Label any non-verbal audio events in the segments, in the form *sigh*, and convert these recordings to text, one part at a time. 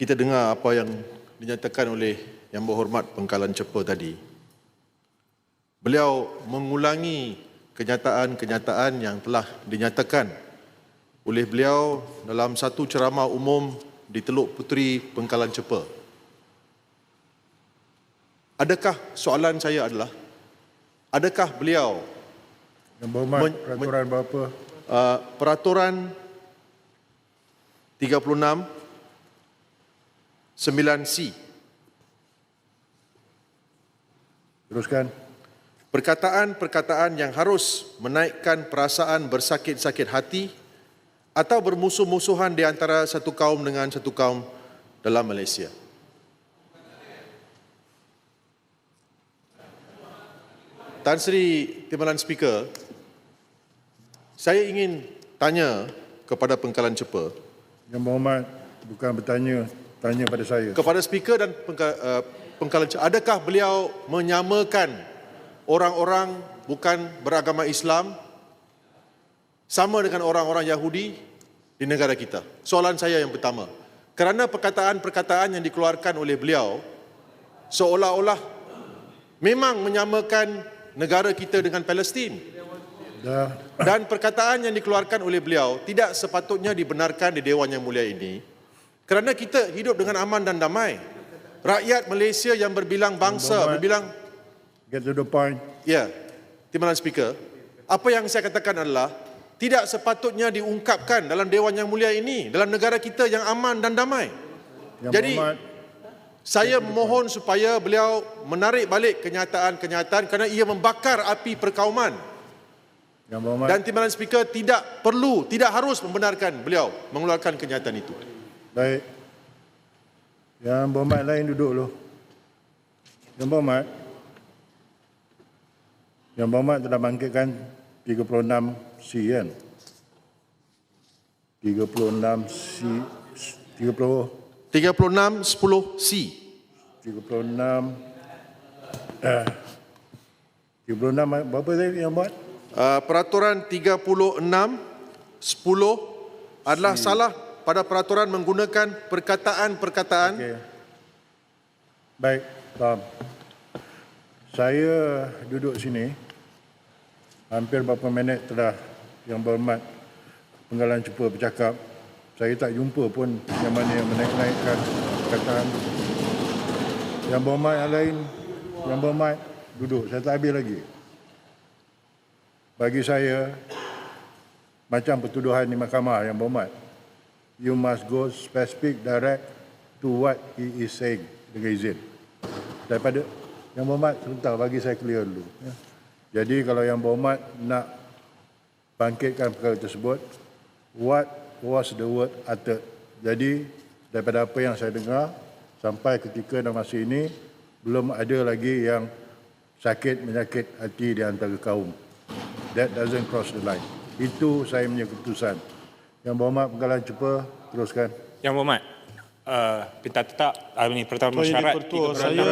kita dengar apa yang dinyatakan oleh Yang Berhormat Pengkalan Cepa tadi. Beliau mengulangi kenyataan-kenyataan yang telah dinyatakan oleh beliau dalam satu ceramah umum di Teluk Puteri Pengkalan Cepa. Adakah soalan saya adalah adakah beliau Yang berhormat Men- peraturan berapa? uh, peraturan 36 9C Teruskan. perkataan-perkataan yang harus menaikkan perasaan bersakit-sakit hati atau bermusuh-musuhan di antara satu kaum dengan satu kaum dalam Malaysia. Tan Sri Timbalan Speaker, saya ingin tanya kepada Pengkalan Cepa, Yang berhormat bukan bertanya, tanya pada saya. kepada speaker dan uh, pengkalan Cepa, adakah beliau menyamakan orang-orang bukan beragama Islam sama dengan orang-orang Yahudi di negara kita? Soalan saya yang pertama. Kerana perkataan-perkataan yang dikeluarkan oleh beliau seolah-olah memang menyamakan negara kita dengan Palestin. Dan perkataan yang dikeluarkan oleh beliau tidak sepatutnya dibenarkan di Dewan Yang Mulia ini kerana kita hidup dengan aman dan damai. Rakyat Malaysia yang berbilang bangsa, Muhammad. berbilang, get to the point. ya, Timbalan Speaker, apa yang saya katakan adalah tidak sepatutnya diungkapkan dalam Dewan Yang Mulia ini, dalam negara kita yang aman dan damai. Yang Jadi, berhormat, Saya mohon supaya beliau menarik balik kenyataan-kenyataan kerana ia membakar api perkauman. yang Dan Timbalan Speaker tidak perlu, tidak harus membenarkan beliau mengeluarkan kenyataan itu. Baik. Yang berhormat lain duduk dulu. Yang berhormat, yang berhormat telah bangkitkan 36C kan? 36C, 30, 36 10 C. 36, eh, 36 berapa tadi yang buat? Uh, peraturan 36 10 adalah salah pada peraturan menggunakan perkataan-perkataan Okey. Baik, faham. Saya duduk sini hampir berapa minit telah yang berhormat penggalan cuba bercakap. Saya tak jumpa pun yang mana yang menaik-naikkan perkataan. Yang berhormat yang lain, yang berhormat duduk. Saya tak habis lagi. Bagi saya, macam pertuduhan di mahkamah yang berhormat, you must go specific direct to what he is saying dengan izin. Daripada yang berhormat sebentar bagi saya clear dulu. Ya. Jadi kalau yang berhormat nak bangkitkan perkara tersebut, what was the word uttered? Jadi daripada apa yang saya dengar sampai ketika dan masa ini belum ada lagi yang sakit menyakit hati di antara kaum. That doesn't cross the line. Itu saya punya keputusan. Yang berhormat penggalan cepa, teruskan. Yang berhormat, uh, Perintah Tetap, uh, ini Peraturan Tuan Mesyuarat Dipertua, saya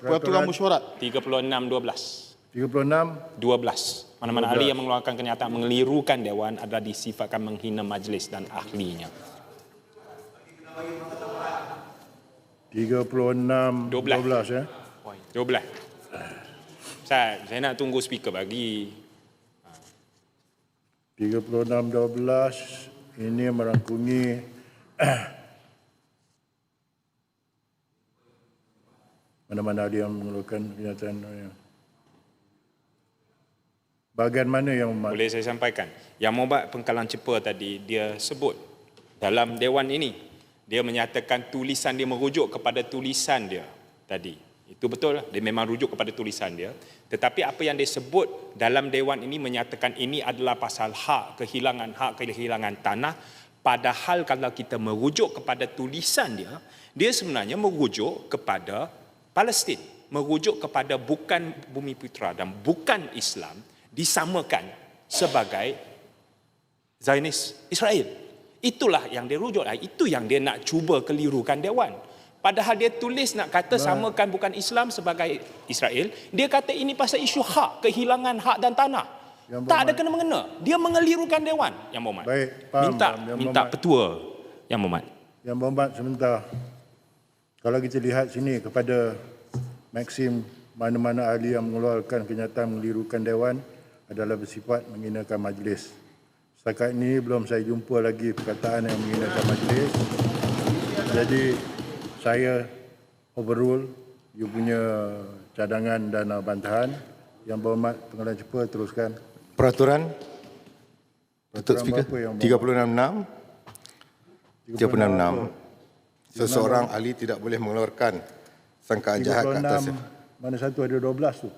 peraturan mesyuarat 36-12. 36 12. Mana-mana ahli yang mengeluarkan kenyataan mengelirukan Dewan adalah disifatkan menghina majlis dan ahlinya. 36 12. 12 ya. 12. Saya, saya nak tunggu speaker bagi. 36 12 ini merangkumi *clears throat* mana-mana dia yang mengeluarkan kenyataan ya. Bahagian mana yang memat- Boleh saya sampaikan. Yang Mobat Pengkalan Cepa tadi, dia sebut dalam Dewan ini, dia menyatakan tulisan dia merujuk kepada tulisan dia tadi. Itu betul, dia memang rujuk kepada tulisan dia. Tetapi apa yang dia sebut dalam Dewan ini menyatakan ini adalah pasal hak kehilangan hak kehilangan tanah. Padahal kalau kita merujuk kepada tulisan dia, dia sebenarnya merujuk kepada Palestin. Merujuk kepada bukan bumi putra dan bukan Islam disamakan sebagai Zionis Israel. Itulah yang dia rujuk. Itu yang dia nak cuba kelirukan Dewan. Padahal dia tulis nak kata samakan bukan Islam sebagai Israel. Dia kata ini pasal isu hak, kehilangan hak dan tanah. Yang tak ada kena mengena. Dia mengelirukan Dewan. Yang Muhammad. Baik, faham, minta. Yang minta berhormat. petua. Yang Muhammad. Yang berhormat sebentar. Kalau kita lihat sini kepada Maxim mana-mana ahli yang mengeluarkan kenyataan melirukan Dewan adalah bersifat menghinakan majlis. Setakat ini belum saya jumpa lagi perkataan yang menghinakan majlis. Jadi saya overrule you punya cadangan dan bantahan. Yang berhormat pengadilan cepat teruskan. Peraturan Datuk Speaker berapa yang 366 366 seseorang ahli tidak boleh mengeluarkan sangkaan jahat ke atas 36, mana satu ada 12 tu?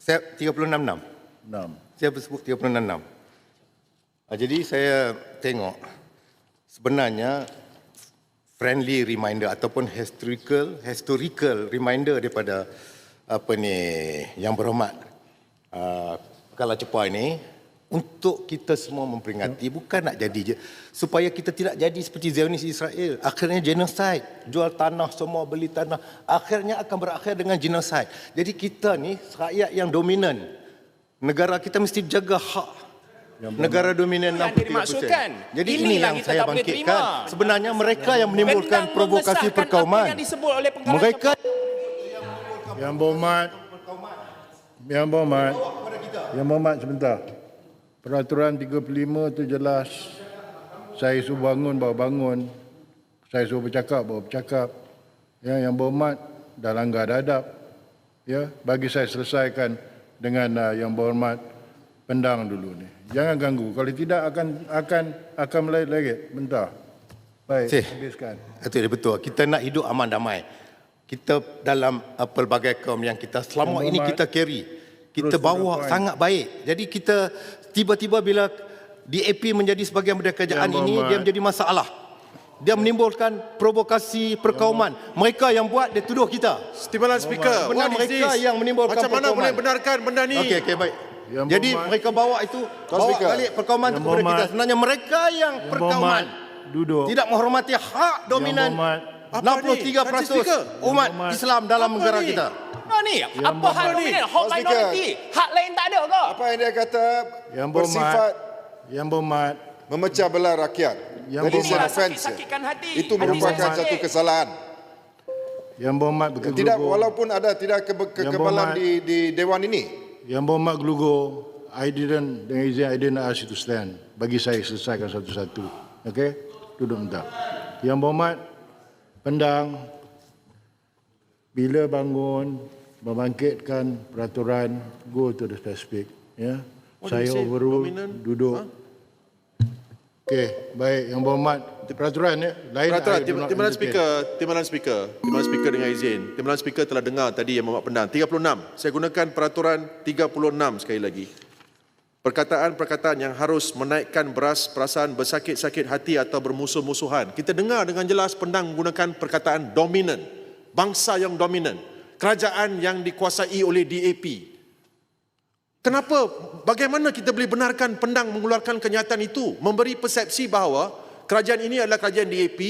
saya 366 6. saya sebut 366 Ah, jadi saya tengok sebenarnya friendly reminder ataupun historical historical reminder daripada apa ni yang berhormat uh, Kala Cepa ini untuk kita semua memperingati bukan nak jadi je supaya kita tidak jadi seperti Zionis Israel. Akhirnya genocide jual tanah semua beli tanah akhirnya akan berakhir dengan genocide. Jadi kita ni rakyat yang dominan negara kita mesti jaga hak negara dominan Yang 63%. dimaksudkan. Jadi Inilah ini yang saya bangkitkan. terima. Sebenarnya mereka yang menimbulkan provokasi perkauman. Apa yang disebut oleh pengkalan Mereka Yang berhormat, yang berhormat, yang berhormat sebentar. Peraturan 35 tu jelas. Saya suruh bangun, baru bangun. Saya suruh bercakap, baru bercakap. Ya, yang berhormat, dah langgar dah adab. Ya, bagi saya selesaikan dengan uh, yang berhormat pendang dulu ni. Jangan ganggu. Kalau tidak akan akan akan melait-lait. Bentar. Baik, Sih. habiskan. Itu dia betul. Kita nak hidup aman damai. Kita dalam uh, pelbagai kaum yang kita selama Yang ini kita carry. Kita bawa sangat baik. Jadi kita tiba-tiba bila DAP menjadi sebagian daripada kerajaan ini dia menjadi masalah. Dia menimbulkan provokasi perkauman. Mereka yang buat dia tuduh kita. Timbalan Speaker, is mereka yang menimbulkan Macam mana perkauman. boleh benarkan benda ni? Okey, okey baik. Yang Jadi berhormat. mereka bawa itu bawa Speaker. balik perkauman itu Yang kepada kita. berhormat. Sebenarnya mereka yang Yang perkauman. berhormat, duduk. Tidak menghormati hak dominan berhormat. Apa ni? 63% Speaker. umat berhormat. Islam dalam Apa negara ni? kita. Nah ni, apa hak berhormat. dominan? Hak minoriti. Hak lain tak ada ke? Apa yang dia kata Yang berhormat, bersifat yang berhormat, memecah belah rakyat. Yang Jadi berhormat. hati. Itu merupakan satu kesalahan. yang berhormat. Tidak walaupun ada tidak ke- kekebalan berhormat. di di dewan ini. Yang berhormat gelugur, I didn't, dengan izin, I didn't ask you to stand. Bagi saya selesaikan satu-satu. Okey? Duduk bentar. Yang berhormat, pendang, bila bangun, membangkitkan peraturan, go to the specific. Ya? What did Saya overrule, Dominant? duduk. Okey, baik. Yang berhormat, peraturan ya. Lain Peraturan, Timbalan. Speaker, Timbalan Speaker, Timbalan Speaker dengan izin. Timbalan Speaker telah dengar tadi yang Muhammad Pendang. 36. Saya gunakan peraturan 36 sekali lagi. Perkataan-perkataan yang harus menaikkan beras perasaan bersakit-sakit hati atau bermusuh-musuhan. Kita dengar dengan jelas Pendang menggunakan perkataan dominan. Bangsa yang dominan. Kerajaan yang dikuasai oleh DAP. Kenapa? Bagaimana kita boleh benarkan Pendang mengeluarkan kenyataan itu? Memberi persepsi bahawa kerajaan ini adalah kerajaan DAP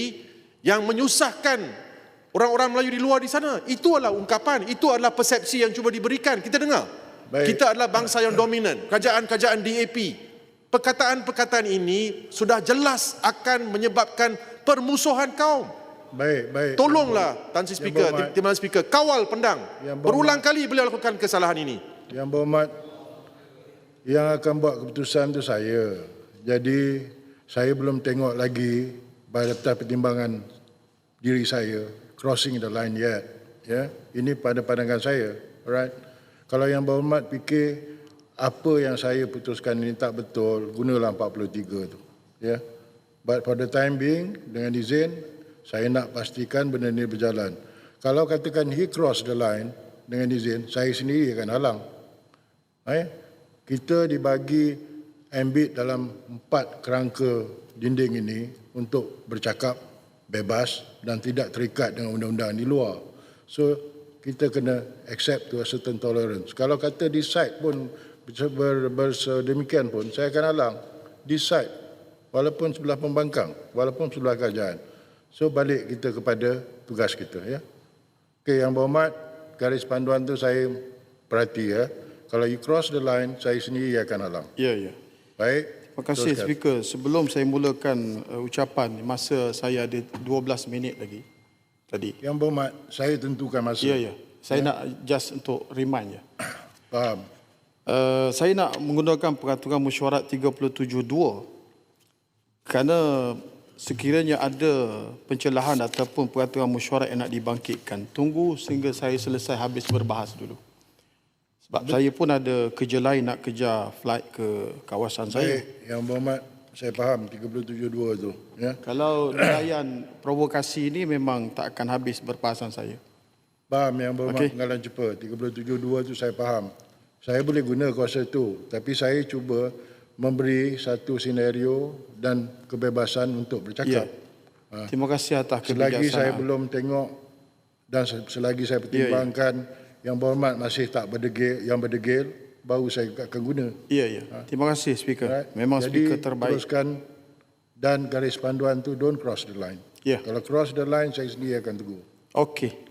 yang menyusahkan orang-orang Melayu di luar di sana. Itu adalah ungkapan, itu adalah persepsi yang cuba diberikan. Kita dengar. Baik. Kita adalah bangsa yang dominan, kerajaan-kerajaan DAP. Perkataan-perkataan ini sudah jelas akan menyebabkan permusuhan kaum. Baik, baik. Tolonglah Tan Sri Speaker. Timbalan Speaker, kawal Pendang. Yang. Berulang kali beliau lakukan kesalahan ini. Yang berhormat, yang akan buat keputusan itu saya. Jadi, saya belum tengok lagi pada pertimbangan diri saya, crossing the line yet. Ya, ini pada pandangan saya. Alright. Kalau yang berhormat fikir apa yang saya putuskan ini tak betul, gunalah 43 tu. Ya. But for the time being, dengan izin, saya nak pastikan benda ini berjalan. Kalau katakan he cross the line, dengan izin, saya sendiri akan halang. Eh? Kita dibagi ambit dalam empat kerangka dinding ini untuk bercakap bebas dan tidak terikat dengan undang-undang di luar. So, kita kena accept to a certain tolerance. Kalau kata decide pun ber, ber, demikian pun, saya akan halang. Decide. Walaupun sebelah pembangkang, walaupun sebelah kerajaan. So, balik kita kepada tugas kita. ya. Okey, yang berhormat, garis panduan tu saya perhati ya. Kalau you cross the line, saya sendiri akan halang. Ya, ya. Baik. Terima kasih Speaker. Sebelum saya mulakan uh, ucapan, masa saya ada 12 minit lagi tadi. Yang berhormat, saya tentukan masa. Ya, ya. Saya nak just untuk remind je. *coughs* Faham. Uh, saya nak menggunakan peraturan mesyuarat 37.2 kerana sekiranya ada pencelahan ataupun peraturan mesyuarat yang nak dibangkitkan, tunggu sehingga saya selesai habis berbahas dulu. Sebab saya pun ada kerja lain nak kejar flight ke kawasan saya. Baik, yang berhormat, saya faham 37.2 tu. Ya. Kalau *clears throat* nelayan provokasi ini memang tak akan habis berpahasan saya. Faham yang berhormat okay. penggalan cepat. 37.2 tu saya faham. Saya boleh guna kuasa tu. Tapi saya cuba memberi satu senario dan kebebasan untuk Ya. bercakap. Terima kasih atas Selagi saya kebijaksanaan. belum tengok dan se- selagi saya pertimbangkan yang berhormat masih tak berdegil, yang berdegil, baru saya akan guna. Ya, ya. Terima kasih Speaker. Alright? Memang Jadi, speaker terbaik. teruskan dan garis panduan tu don't cross the line. Ya. Kalau cross the line, saya sendiri akan tegur. Okey.